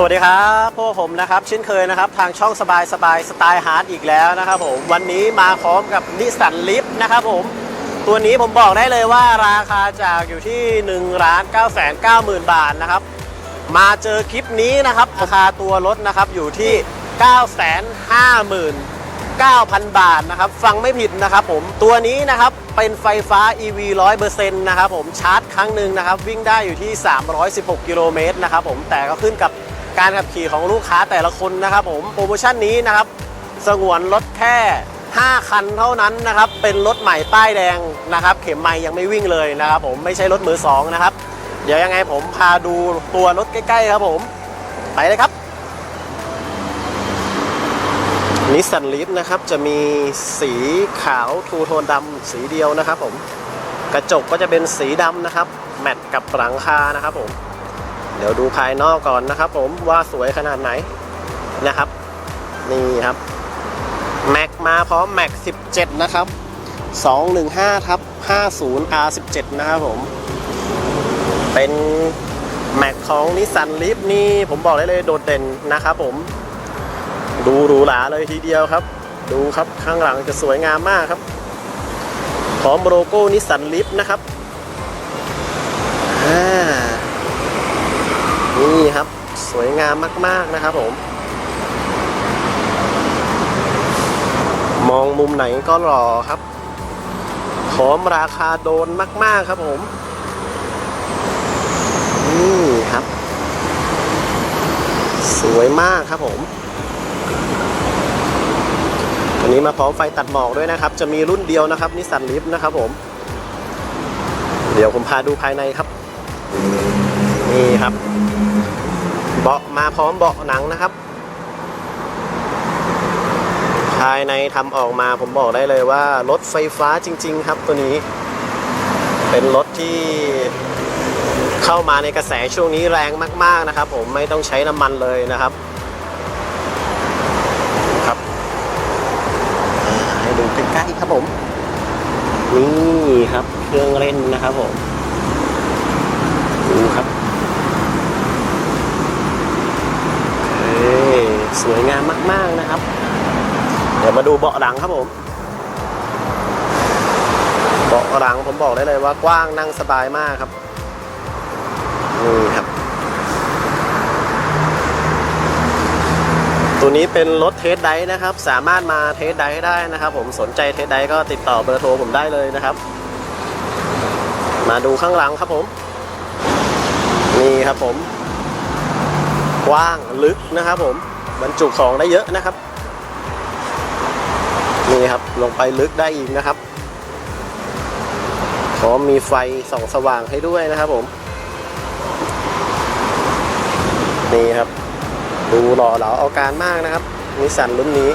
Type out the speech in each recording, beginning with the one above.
สวัสดีครับพวกผมนะครับเช่นเคยนะครับทางช่องสบายสบายสไตล์ฮาร์ดอีกแล้วนะครับผมวันนี้มาพร้อมกับนิสสันลิฟนะครับผมตัวนี้ผมบอกได้เลยว่าราคาจากอยู่ที่1ล้าน9 9 0 0 0 บาทนะครับมาเจอคลิปนี้นะครับราคาตัวรถนะครับอยู่ที่ 9 5 0 0 0 9,000 บาทนะครับฟังไม่ผิดนะครับผมตัวนี้นะครับเป็นไฟฟ้า EV 100%นะครับผมชาร์จครั้งหนึ่งนะครับวิ่งได้อยู่ที่ 316 กิโลเมตรนะครับผมแต่ก็ขึ้นกับ การขับขี่ของลูกค้าแต่ละคนนะครับผมโปรโมชั่นนี้นะครับ สงวนรถแค่ 5 คันเท่านั้นนะครับ เป็นรถใหม่ป้ายแดงนะครับ เข็มใหม่ยังไม่วิ่งเลยนะครับผมไม่ใช่รถมือสองนะครับ เดี๋ยวยังไงผมพาดูตัวรถใกล้ๆครับผม ไปเลยครับนิสสันลีฟนะครับจะมีสีขาวทูโทนดำสีเดียวนะครับผมกระจกก็จะเป็นสีดำนะครับ แมทกับหลังคานะครับผม เดี๋ยวดูภายนอกก่อนนะครับผมว่าสวยขนาดไหนนะครับ นี่ครับแม็กมาพร้อมแม็ก17 นะครับ 215ทับ50 R17 นะครับผม เป็นแม็กของนิสสันลีฟนี่ผมบอกได้เลยโดดเด่นนะครับผม ดูหรูหราเลยทีเดียวครับ ดูครับข้างหลังจะสวยงามมากครับ พร้อมโลโก้นิสสันลิฟนะครับอ่า นี่ครับ สวยงามมาก ๆ นะครับผม มองมุมไหนก็หล่อครับพร้อมราคาโดนมาก ๆ ครับผม นี่ครับ สวยมากครับผมวันนี้มาพร้อมไฟตัดหมอกด้วยนะครับ จะมีรุ่นเดียวนะครับนิสสันลิฟนะครับผม เดี๋ยวผมพาดูภายในครับ นี่ครับ บาะมาพร้อมเบาะหนังนะครับ ภายในทำออกมาผมบอกได้เลยว่ารถไฟฟ้าจริง ๆ ครับตัวนี้ เป็นรถที่เข้ามาในกระแสช่วงนี้แรงมาก ๆนะครับ ผมไม่ต้องใช้น้ำมันเลยนะครับครับให้ดูใกล้ๆครับผมนี่ครับเครื่องเล่นนะครับผมดูครับเอ้ย สวยงามมาก ๆนะครับ เดี๋ยวมาดูเบาะหลังครับผม เบาะหลังผมบอกได้เลยว่ากว้างนั่งสบายมากครับนี่ครับ ตัวนี้เป็นรถเทสไดนะครับ สามารถมาเทสไดได้นะครับ ผมสนใจเทสไดก็ติดต่อเบอร์โทรผมได้เลยนะครับ มาดูข้างหลังครับผม นี่ครับผมกว้างลึกนะครับผม บรรจุของได้เยอะนะครับนี่ครับลงไปลึกได้อีกนะครับพร้อมมีไฟส่องสว่างให้ด้วยนะครับผมนี่ครับดูหล่อเหลาเอาการมากนะครับนิสสันรุ่นนี้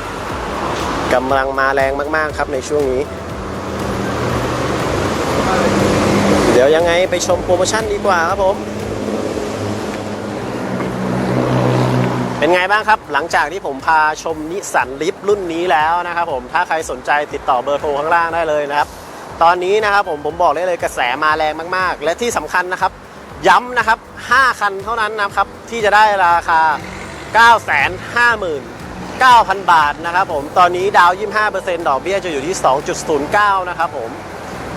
กำลังมาแรงมาก ๆ ครับในช่วงนี้ เดี๋ยวยังไงไปชมโปรโมชั่นดีกว่าครับผม เป็นไงบ้างครับ หลังจากที่ผมพาชมนิสสันลิฟรุ่นนี้แล้วนะครับผมถ้าใครสนใจติดต่อเบอร์โทรข้างล่างได้เลยนะครับ ตอนนี้นะครับผมผมบอกได้เลยกระแสมาแรงมากๆ และที่สำคัญนะครับ ย้ำนะครับ 5 คันเท่านั้นนะครับ ที่จะได้ราคา 959,000 บาทนะครับผม ตอนนี้ดาว 25%ดอกเบี้ยจะอยู่ที่ 2.09 นะครับผม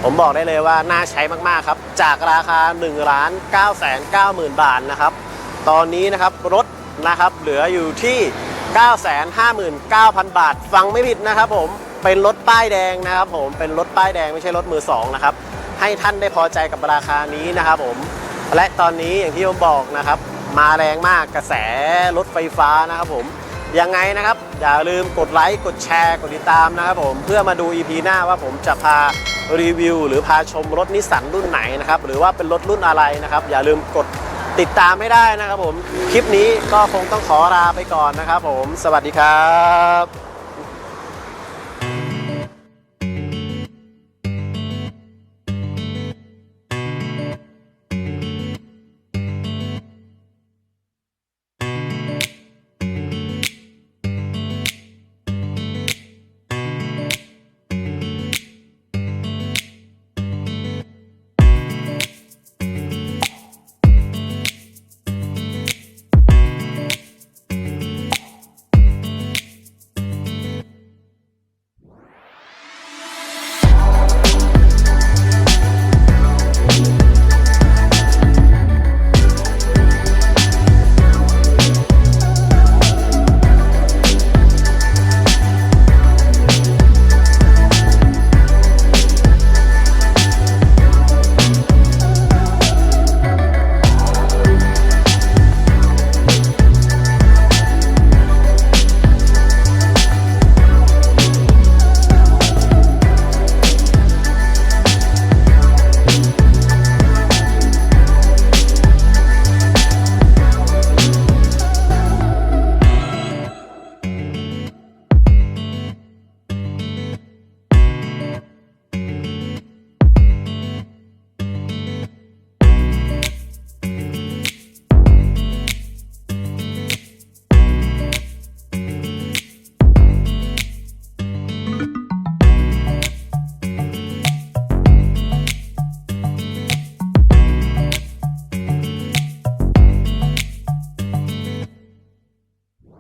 ผมบอกได้เลยว่าน่าใช้มาก ๆ ครับ จากราคา1ล้าน990,000 บาทนะครับ ตอนนี้นะครับรถ นะครับ เหลืออยู่ที่ 959,000 บาท ฟังไม่ผิดนะครับผม เป็นรถป้ายแดงนะครับผม เป็นรถป้ายแดงไม่ใช่รถมือสองนะครับ ให้ท่านได้พอใจกับราคานี้นะครับผม และตอนนี้อย่างที่ผมบอกนะครับ มาแรงมากกระแสรถไฟฟ้านะครับผม ยังไงนะครับ อย่าลืมกดไลค์ กดแชร์ กดติดตามนะครับผม เพื่อมาดู EP หน้าว่าผมจะพารีวิว หรือพาชมรถนิสสันรุ่นไหนนะครับ หรือว่าเป็นรถรุ่นอะไรนะครับ อย่าลืมกด ติดตามให้ได้นะครับผม คลิปนี้ก็คงต้องขอลาไปก่อนนะครับผม สวัสดีครับ